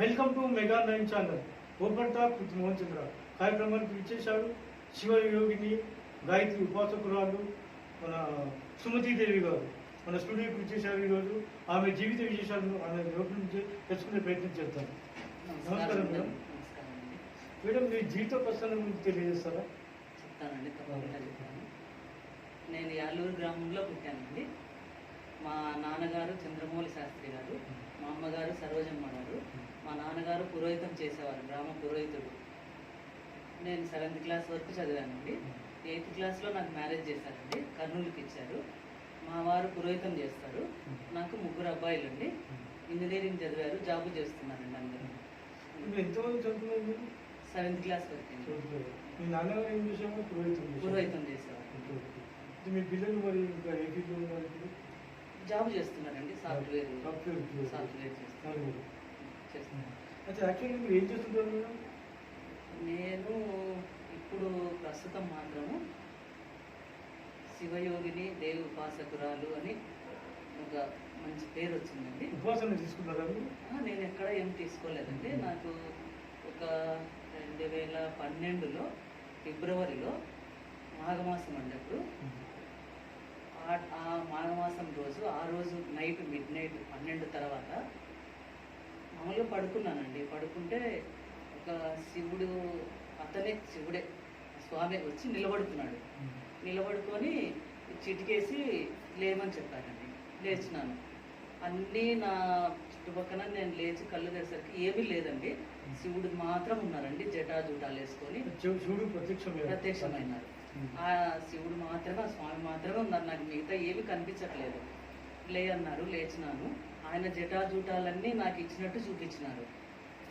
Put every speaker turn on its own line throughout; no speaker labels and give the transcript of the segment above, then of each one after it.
Welcome to Mega nine channel open talk with Mohan Chandra కార్యక్రమానికి శివ యోగిని గాయత్రి ఉపాసకురాలు మన సుమతీదేవి గారు. మన స్టూడియోకి విచ్చేశారు ఈరోజు. ఆమె జీవిత విశేషాలను ఆమె నోటి నుంచి తెలుసుకునే ప్రయత్నం చేస్తాను నమస్కారం మేడం. మేడం మీ జీవిత ప్రస్థానం గురించి తెలియజేస్తారా?
చెప్తానండి తప్పకుండా చెప్తాను. నేను యాలూరు గ్రామంలో పుట్టానండి. మా నాన్నగారు చంద్రమౌళి శాస్త్రి గారు మా అమ్మగారు సరోజమ్మ గారు మా నాన్నగారు పురోహితం చేసేవారు గ్రామ పురోహితుడు. నేను సెవెంత్ క్లాస్ వరకు చదివానండి. ఎయిత్ క్లాస్లో నాకు మ్యారేజ్ చేశారండి. కర్నూలుకి ఇచ్చారు. మా వారు పురోహితం చేస్తారు. నాకు ముగ్గురు అబ్బాయిలు అండి ఇంజనీరింగ్ చదివారు జాబ్ చేస్తున్నారండి అందరూ.
ఎంతమంది చదువుతున్నారు
సెవెంత్ క్లాస్ వరకు
చదువుతున్నారు. మీ నాన్నగారు ఏం చేసేవారు? పురోహితం చేసేవారు.
పురోహితం
మీ పిల్లలు మరి ఇంకా ఏ ఫీల్డ్లో ఉన్నారు ఇప్పుడు?
జాబ్ చేస్తున్నారండి సాఫ్ట్వేర్
సాఫ్ట్వేర్.
సాఫ్ట్వేర్ చేస్తున్నారు.
మీరు ఏం చేస్తుంటారు మేడం
నేను ఇప్పుడు ప్రస్తుతం మాత్రము శివయోగిని దేవి ఉపాసకురాలు అని ఒక మంచి పేరు వచ్చిందండి
మీరు?
ఆ, నేను ఎక్కడ ఏం తీసుకోలేదండి. నాకు ఒక రెండు వేల పన్నెండులో ఫిబ్రవరిలో మాఘమాసం అండి అప్పుడు. ఆ మాఘమాసం రోజు ఆ రోజు నైట్ మిడ్ నైట్ పన్నెండు తర్వాత మామూలుగా పడుకున్నానండి. పడుకుంటే ఒక శివుడు అతనే శివుడే స్వామి వచ్చి నిలబడుతున్నాడు. నిలబడుకొని చిటికేసి లేమని చెప్పారండి లేచినాను. అన్నీ నా చుట్టుపక్కల నేను లేచి కళ్ళు తెరిసరికి ఏమీ లేదండి. శివుడు మాత్రం ఉన్నారండి. జటా జూటాలు వేసుకొని
శివ- శివుడు ప్రత్యక్షమైన
ప్రత్యక్షమైనారు ఆ శివుడు మాత్రమే ఆ స్వామి మాత్రమే ఉన్నారు. నాకు మిగతా ఏమి కనిపించట్లేదు. లే అన్నారు లేచినాను. ఆయన జటాజూటాలన్నీ నాకు ఇచ్చినట్టు చూపించినారు.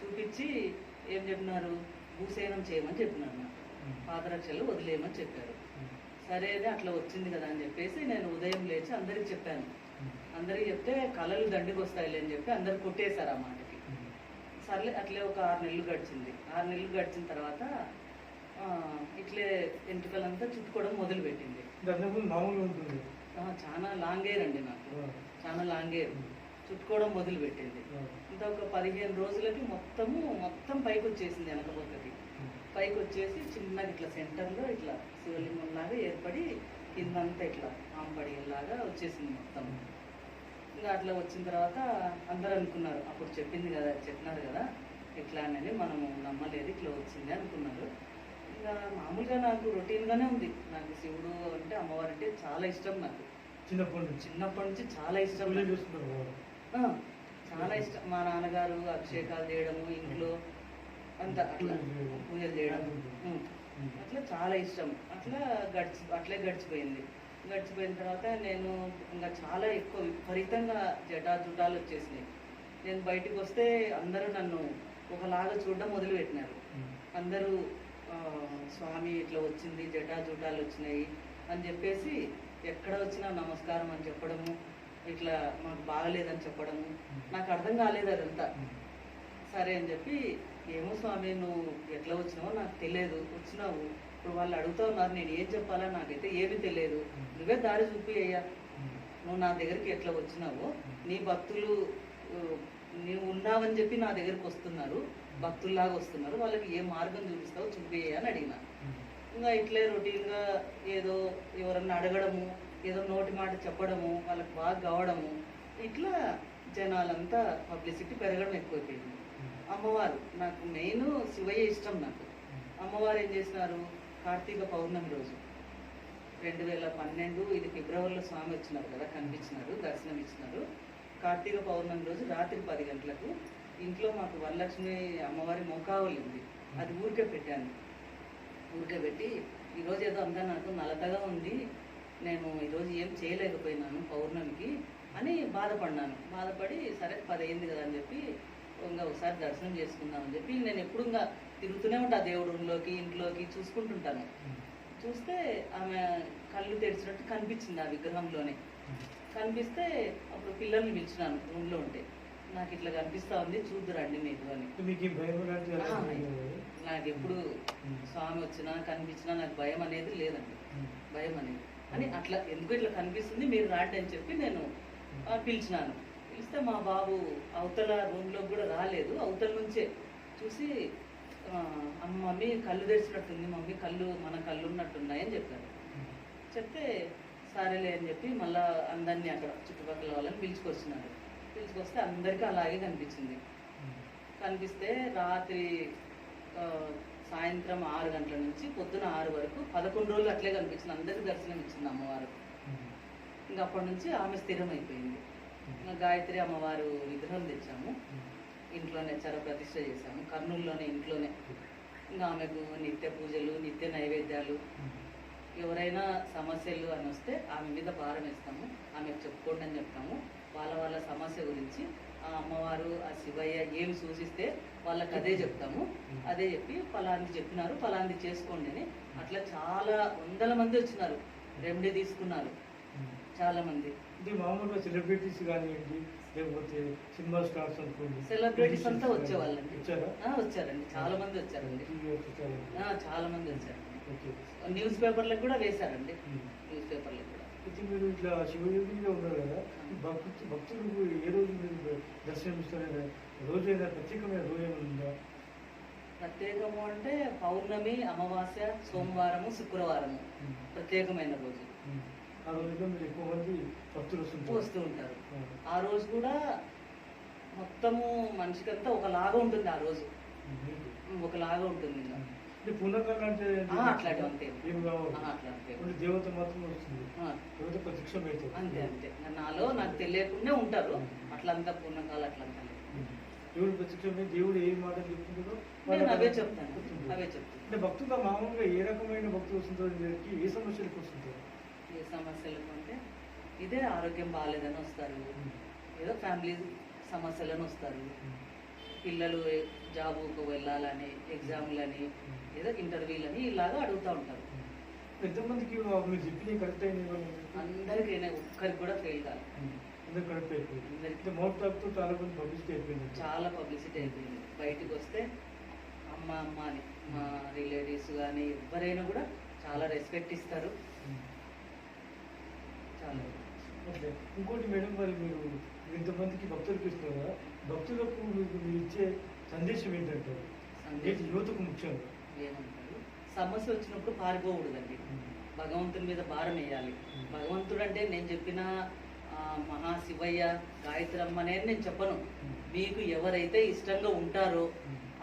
చూపించి ఏం చెప్పినారు? భూసేనం చేయమని చెప్పినారు నాకు. పాదరక్షలు వదిలేయమని చెప్పారు. సరే అది అట్లా వచ్చింది కదా అని చెప్పేసి నేను ఉదయం లేచి అందరికి చెప్పాను. అందరికి చెప్తే కళలు దండికి వస్తాయిలే అని చెప్పి అందరు కొట్టేశారు ఆ మాటకి. సర్లే అట్లే ఒక ఆరు నెలలు గడిచింది. ఆరు నెలలు గడిచిన తర్వాత ఇట్లే ఎంట్రుకలంతా చుట్టుకోవడం మొదలు పెట్టింది
దాదాపు మామూలుగా ఉంటుంది.
ఆ, చాలా లాంగ్ అండి నాకు చాలా లాంగ్. చుట్టుకోవడం మొదలు పెట్టింది ఇంత ఒక పదిహేను రోజులకి మొత్తము మొత్తం పైకి వచ్చేసింది వెనక పక్కకి పైకి వచ్చేసి చిన్నగా ఇట్లా సెంటర్లో ఇట్లా శివలింగం లాగా ఏర్పడి కిందంతా ఇట్లా ఆంపడి లాగా వచ్చేసింది మొత్తం. ఇంకా అట్లా వచ్చిన తర్వాత అందరూ అనుకున్నారు అప్పుడు చెప్పింది కదా చెప్పినారు కదా ఇట్లా అనేది మనము నమ్మలేదు ఇట్లా వచ్చింది అనుకున్నారు. ఇంకా మామూలుగా నాకు రొటీన్గానే ఉంది. నాకు శివుడు అంటే అమ్మవారు అంటే చాలా ఇష్టం నాకు.
చిన్నప్పటి నుంచి?
చిన్నప్పటి నుంచి చాలా ఇష్టం చాలా ఇష్టం. మా నాన్నగారు అభిషేకాలు చేయడము ఇంట్లో అంత అట్లా పూజలు చేయడం. అట్లా చాలా ఇష్టం. అట్లా గడిచి అట్లే గడిచిపోయింది. గడిచిపోయిన తర్వాత నేను ఇంకా చాలా ఎక్కువ విపరీతంగా జటా జుటాలు వచ్చేసినాయి. నేను బయటికి వస్తే అందరూ నన్ను ఒకలాగా చూడడం మొదలుపెట్టినారు. అందరూ స్వామి ఇట్లా వచ్చింది జటా జుటాలు వచ్చినాయి అని చెప్పేసి ఎక్కడ వచ్చినా నమస్కారం అని చెప్పడము ఇట్లా మాకు బాగలేదని చెప్పడము నాకు అర్థం కాలేదు అదంతా. సరే అని చెప్పి ఏమో స్వామి నువ్వు ఎట్లా వచ్చినావో నాకు తెలియదు. వచ్చినావు. ఇప్పుడు వాళ్ళు అడుగుతా ఉన్నారు నేను ఏం చెప్పాలా? నాకైతే ఏమీ తెలియదు. నువ్వే దారి చూపి అయ్యా. నువ్వు నా దగ్గరికి ఎట్లా వచ్చినావో నీ భక్తులు నువ్వు ఉన్నావని చెప్పి నా దగ్గరికి వస్తున్నారు. భక్తుల్లాగా వస్తున్నారు. వాళ్ళకి ఏ మార్గం చూపిస్తావో చూపియ్యా అని అడిగిన. ఇంకా ఇట్లే రొటీన్గా ఏదో ఎవరన్నా అడగడము ఏదో నోటి మాట చెప్పడము వాళ్ళకి బాగా కావడము ఇట్లా జనాలంతా పబ్లిసిటీ పెరగడం ఎక్కువైపోయింది. అమ్మవారు నాకు మెయిన్ శివయ్య ఇష్టం నాకు. అమ్మవారు ఏం చేసినారు? కార్తీక పౌర్ణమి రోజు. రెండు వేల పన్నెండు ఇది ఫిబ్రవరిలో స్వామి వచ్చినారు కదా కనిపించినారు దర్శనం ఇచ్చినారు. కార్తీక పౌర్ణమి రోజు రాత్రి పది గంటలకు ఇంట్లో మాకు వరలక్ష్మి అమ్మవారి మొకావలి ఉంది. అది ఊరికే పెట్టాను. ఊరికే పెట్టి ఈరోజు ఏదో అంతా నాకు నలతగా ఉంది నేను ఈరోజు ఏం చేయలేకపోయినాను పౌర్ణమికి అని బాధపడినాను బాధపడి సరే పది అయింది కదా అని చెప్పి ఇంకా ఒకసారి దర్శనం చేసుకుందామని చెప్పి నేను ఎప్పుడు ఇంకా తిరుగుతూనే ఉంటా దేవుడి రూమ్లోకి ఇంట్లోకి చూసుకుంటుంటాను. చూస్తే ఆమె కళ్ళు తెరిచినట్టు కనిపించింది ఆ విగ్రహంలోనే. కనిపిస్తే అప్పుడు పిల్లల్ని పిలిచినాను రూమ్లో ఉంటే. నాకు ఇట్లా కనిపిస్తా ఉంది చూద్దురండి మీకు అని? నాకు ఎప్పుడు స్వామి వచ్చినా కనిపించినా నాకు భయం అనేది లేదండి. భయం అనేది. అని అట్లా ఎందుకు ఇట్లా కనిపిస్తుంది? మీరు రాండి అని చెప్పి నేను పిలిచినాను. చూపిస్తే మా బాబు అవతల రూమ్లో కూడా రాలేదు. అవతల నుంచే చూసి మమ్మీ కళ్ళు తెరిచినట్టుంది. మమ్మీ కళ్ళు మన కళ్ళు ఉన్నట్టున్నాయని చెప్పారు. చెప్తే సరేలే అని చెప్పి మళ్ళా అందరినీ అక్కడ చుట్టుపక్కల వాళ్ళని పిలుచుకొచ్చినారు. పిలుచుకొస్తే అందరికీ అలాగే కనిపించింది. కనిపిస్తే రాత్రి సాయంత్రం ఆరు గంటల నుంచి పొద్దున ఆరు వరకు పదకొండు రోజులు అట్లే కనిపించింది. అందరికీ దర్శనం ఇచ్చింది అమ్మవారు. ఇంకా అప్పటి నుంచి ఆమె స్థిరమైపోయింది. ఇంకా గాయత్రి అమ్మవారు విగ్రహం తెచ్చాము. ఇంట్లోనే చర ప్రతిష్ట చేశాము. కర్నూలులోనే ఇంట్లోనే. ఇంకా ఆమెకు నిత్య పూజలు నిత్య నైవేద్యాలు. ఎవరైనా సమస్యలు అని వస్తే ఆమె మీద భారం వేస్తాము. ఆమెకు చెప్పుకోండి అని చెప్తాము. వాళ్ళ వాళ్ళ సమస్య గురించి ఆ అమ్మవారు ఆ శివయ్య ఏమి సూచిస్తే వాళ్ళకి అదే చెప్తాము. అదే చెప్పి ఫలాంది చెప్పినారు. ఫలాంది చేసుకోండి అని అట్లా చాలా వందల మంది వచ్చినారు. రెమెడీ తీసుకున్నారు. చాలా మంది.
ఇది మామూలుగా సెలబ్రిటీస్ కానివ్వండి లేకపోతే సినిమా స్టార్స్ అనుకోండి.
సెలబ్రిటీస్ అంతా వచ్చేవాళ్ళండి.
వచ్చారా
వచ్చారండి. చాలా మంది వచ్చారండి.
వచ్చారా?
చాలా మంది వచ్చారండి.
ఓకే.
న్యూస్ పేపర్లకు కూడా వేశారండి. న్యూస్ పేపర్లకు.
అయితే మీరు ఇట్లా శివయోగిగా ఉన్నారు కదా. భక్తు భక్తులకు ఏ రోజు మీరు దర్శనం ఇస్తారా రోజు ఏదైనా ప్రత్యేకమైన రోజు ఏమైనా ఉందా?
ప్రత్యేకము అంటే పౌర్ణమి అమావాస్య సోమవారము శుక్రవారము. ప్రత్యేకమైన రోజు.
ఆ రోజుల్లో మీరు ఎక్కువ మంది భక్తులు
వస్తూ ఉంటారు. ఆ రోజు కూడా మొత్తము మనిషికంతా ఒకలాగా ఉంటుంది ఆ రోజు. ఒకలాగా ఉంటుంది. ఇంకా.
అంటే పూర్ణకాలం అంటే
ఆ, అట్లాంటివి అంతే.
ఏం కావాలి?
ఆ, అట్లా అంతే.
ఓన్లీ దేవత మాత్రం వస్తుంది. దేవత ప్రత్యక్షం
అంతే అంతే. నాలో నాకు తెలియకుండా ఉంటారు. అట్లంతా పూర్ణకాలు అట్లంతా.
దేవుడు ప్రత్యక్షమే దేవుడు ఏ మాట చెప్తుందో
అవే చెప్తాను. అవే చెప్తాను.
అంటే భక్తుగా మామూలుగా ఏ రకమైన భక్తులు వీరికి ఏ సమస్యలకు వస్తుంటారు?
ఏ సమస్యలకు అంటే ఇదే ఆరోగ్యం బాగాలేదని వస్తారు. ఏదో ఫ్యామిలీ సమస్యలను వస్తారు. పిల్లలు జాబుకు వెళ్ళాలని ఎగ్జామ్లని ఏదో ఇంటర్వ్యూలని ఇలాగా అడుగుతూ ఉంటారు.
ఎంతమందికి మీరు చెప్పినవి కరెక్ట్ అయిన
అందరికైనా ఒక్కరికి కూడా ఫెయిల్ కాదు
అందరు కరెక్ట్ అయిపోయింది?
అందరికి.
అంటే మౌత్ టాక్తో చాలా మంది పబ్లిసిటీ అయిపోయింది
చాలా పబ్లిసిటీ అయిపోయింది. బయటికి వస్తే అమ్మ అమ్మ అని మా రిలేటివ్స్ కానీ ఎవరైనా కూడా చాలా రెస్పెక్ట్ ఇస్తారు. చాలా.
అట్లే ఇంకోటి మేడం మరి మీరు ఇంతమందికి భక్తులకు ఇస్తున్నారు? భక్తులకు మీరు ఇచ్చే సందేశం ఏంటంటారు? ఏంటి యువతకు ముఖ్యంగా.
ఏమంటారు సమస్య వచ్చినప్పుడు పారిపోకూడదండి. భగవంతుని మీద భారం వేయాలి. భగవంతుడు అంటే నేను చెప్పిన మహాశివయ్య గాయత్రమ్మనే అని నేను చెప్పను. మీకు ఎవరైతే ఇష్టంగా ఉంటారో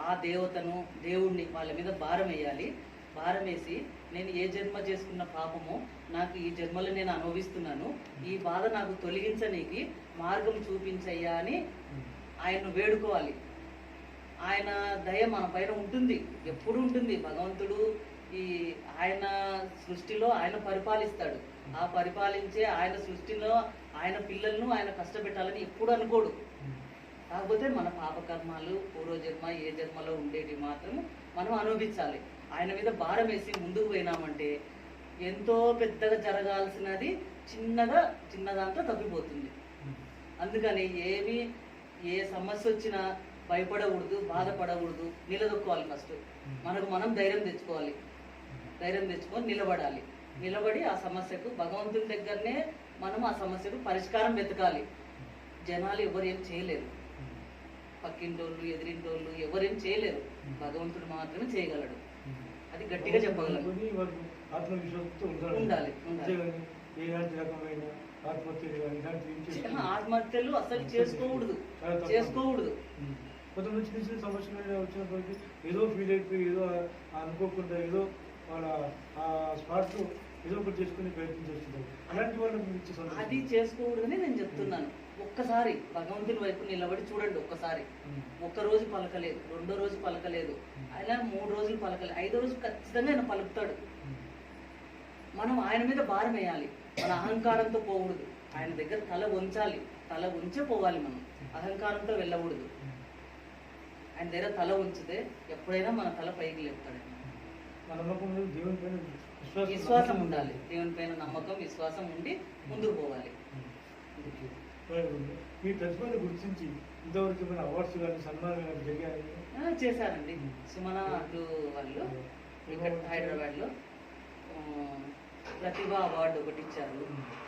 ఆ దేవతను దేవుణ్ణి వాళ్ళ మీద భారం వేయాలి. భారం వేసి నేను ఏ జన్మ చేసుకున్న పాపమో నాకు ఈ జన్మలో నేను అనుభవిస్తున్నాను. ఈ బాధ నాకు తొలగించనీకి మార్గం చూపించయ్యా అని ఆయన్ను వేడుకోవాలి. ఆయన దయ మన పైన ఉంటుంది. ఎప్పుడు ఉంటుంది. భగవంతుడు ఈ ఆయన సృష్టిలో ఆయన పరిపాలిస్తాడు. ఆ పరిపాలించే ఆయన సృష్టిలో ఆయన పిల్లలను ఆయన కష్టపెట్టాలని ఎప్పుడు అనుకోడు. కాకపోతే మన పాపకర్మాలు పూర్వజన్మ ఏ జన్మలో ఉండేవి మాత్రం మనం అనుభవించాలి. ఆయన మీద భారం వేసి ముందుకు పోయినామంటే ఎంతో పెద్దగా జరగాల్సినది చిన్నగా చిన్నదాంతో తప్పిపోతుంది. అందుకని ఏమి ఏ సమస్య వచ్చినా భయపడకూడదు బాధపడకూడదు నిలదొక్కోవాలి ఫస్ట్ మనకు మనం ధైర్యం తెచ్చుకోవాలి. ధైర్యం తెచ్చుకొని నిలబడాలి. నిలబడి ఆ సమస్యకు భగవంతుని దగ్గరనే మనం ఆ సమస్యకు పరిష్కారం వెతకాలి. జనాలు ఎవరు ఏం చేయలేరు పక్కింటోళ్ళు ఎదిరింటోళ్ళు ఎవరేం చేయలేరు. భగవంతుడు మాత్రమే చేయగలడు. అది గట్టిగా
ఆత్మవిశ్వాసంతో ఉండాలి. ఆత్మహత్యలు
అసలు చేసుకోకూడదు. చేసుకోకూడదు.
కొంతమంది చిన్న చిన్న సమస్యలు వచ్చినప్పటికీ ఏదో ఫీల్ అయిపోయి ఏదో అనుకోకుండా ఏదో వాళ్ళ ఆ స్పాట్లో ఏదో ఒకటి చేసుకునే ప్రయత్నం చేస్తుంటారు అలాంటి సందేశం.
అది చేసుకోకూడదని నేను చెప్తున్నాను. ఒక్కసారి భగవంతుని వైపు నిలబడి చూడండి ఒక్కసారి. ఒక్క రోజు పలకలేదు రెండో రోజు పలకలేదు ఆయన మూడు రోజులు పలకలేదు ఐదో రోజు ఖచ్చితంగా ఆయన పలుకుతాడు. మనం ఆయన మీద భారం వేయాలి. మన అహంకారంతో పోకూడదు. ఆయన దగ్గర తల ఉంచాలి తల ఉంచే పోవాలి మనం. అహంకారంతో వెళ్ళకూడదు. ఆయన దగ్గర తల ఉంచితే ఎప్పుడైనా మన తల పైకి లేపుతాడు.
విశ్వాసం
ఉండాలి. దేవుని పైన నమ్మకం విశ్వాసం ఉండి ముందుకు పోవాలి.
మీ ప్రతిభను గుర్తించి ఇంతవరకు అవార్డ్స్ కానీ సన్మానాలు జరిగాయి?
చేశారండి. సుమన అడ్డు వాళ్ళు ఇక్కడ హైదరాబాద్లో ప్రతిభ అవార్డు ఒకటి ఇచ్చారు.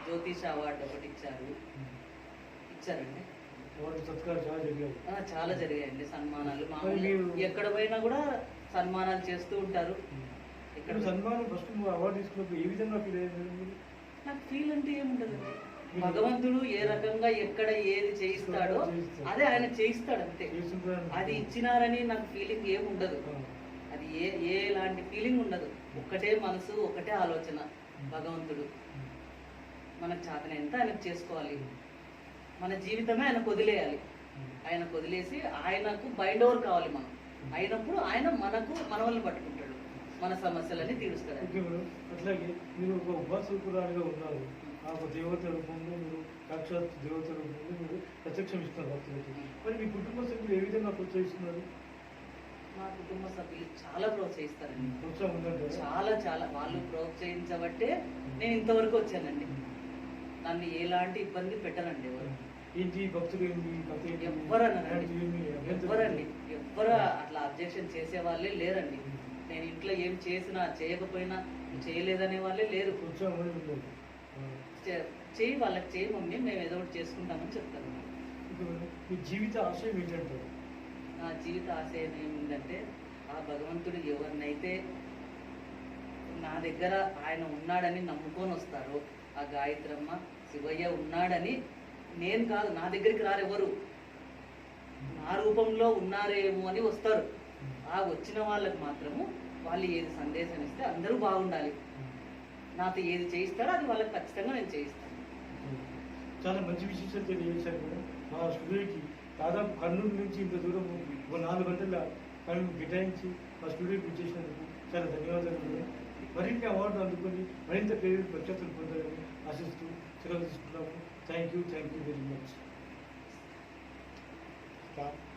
జ్యోతిష అవార్డు ఒకటి ఇచ్చారు. ఇచ్చారండి.
చాలా
జరిగాయండి సన్మానాలు. మామూలు ఎక్కడ పోయినా కూడా సన్మానాలు చేస్తూ ఉంటారు. ఇక్కడ
సన్మానం ఫస్ట్ అవార్డు తీసుకున్నప్పుడు ఏ విధంగా ఫీల్ అయ్యారు?
నాకు ఫీల్ అంటే ఏముంటదండి భగవంతుడు ఏ రకంగా ఎక్కడ ఏది చేయిస్తాడో అదే ఆయన చేయిస్తాడు అంతే. అది ఇచ్చినారని నాకు ఫీలింగ్ ఏమి ఉండదు అది ఏ ఏ ఎలాంటి ఫీలింగ్ ఉండదు. ఒక్కటే మనసు ఒకటే ఆలోచన భగవంతుడు. మనకు చేతన ఎంత ఆయనకు చేసుకోవాలి. మన జీవితమే ఆయనకు వదిలేయాలి. ఆయనకు వదిలేసి ఆయనకు బైండ్ ఓవర్ కావాలి మనం. అయినప్పుడు ఆయన మనకు మనవల్ని పట్టుకుంటాడు. మన సమస్యలన్నీ తీరుస్తాడు.
అట్లాగే మీరు ఒక ఉపాసకురాలుగా ఉన్నారు. ఆ దేవత రూపంలో మీరు సాక్షాత్ దేవత రూపంలో మీరు ప్రత్యక్షం ఇస్తున్నారు భక్తులకి. మరి మీ కుటుంబ సభ్యులు ఏ విధంగా ప్రోత్సహిస్తున్నారు?
మా కుటుంబ సభ్యులు చాలా ప్రోత్సహిస్తారండి. చాలా చాలా. వాళ్ళు ప్రోత్సహించబట్టే నేను ఇంతవరకు వచ్చానండి. నన్ను ఎలాంటి ఇబ్బంది పెట్టనండి ఎవరు.
ఏంటి భక్తులు ఏంటి
ఎవ్వరండి. ఎవ్వరు అట్లా అబ్జెక్షన్ చేసే వాళ్ళే లేరండి. నేను ఇంట్లో ఏం చేసినా చేయకపోయినా చేయలేదనే వాళ్ళే లేరు. చేయి వాళ్ళకి చేయి మమ్మీ మేము ఏదో ఒకటి చేసుకుంటామని చెప్తాను
మీ జీవిత ఆశయం ఏంటంటారు
నా జీవిత ఆశయం ఏమిందంటే ఆ భగవంతుడు ఎవరినైతే నా దగ్గర ఆయన ఉన్నాడని నమ్ముకొని వస్తారో ఆ గాయత్రమ్మ శివయ్య ఉన్నాడని నేను కాదు నా దగ్గరికి రారెవరు? నా రూపంలో ఉన్నారేమో అని వస్తారు. ఆ వచ్చిన వాళ్ళకి మాత్రము వాళ్ళు ఏది సందేశం ఇస్తే అందరూ బాగుండాలి. నాతో ఏది చేయిస్తారో అది వాళ్ళకి ఖచ్చితంగా నేను చేయిస్తాను.
చాలా మంచి విశేషాలు తెలియజేశారు మేడం. మా స్టూడియోకి దాదాపు కర్నూలు నుంచి ఇంత దూరం ఒక నాలుగు గంటల టైం కేటాయించి మా స్టూడియోకి వచ్చేసినందుకు చాలా ధన్యవాదాలు మేడం. మరిన్ని అవార్డు అందుకొని మరింత పేరు ప్రఖ్యాతులు పొందాలని ఆశిస్తూ సెలవు తీసుకున్నాము Thank you, thank you very much. Stop.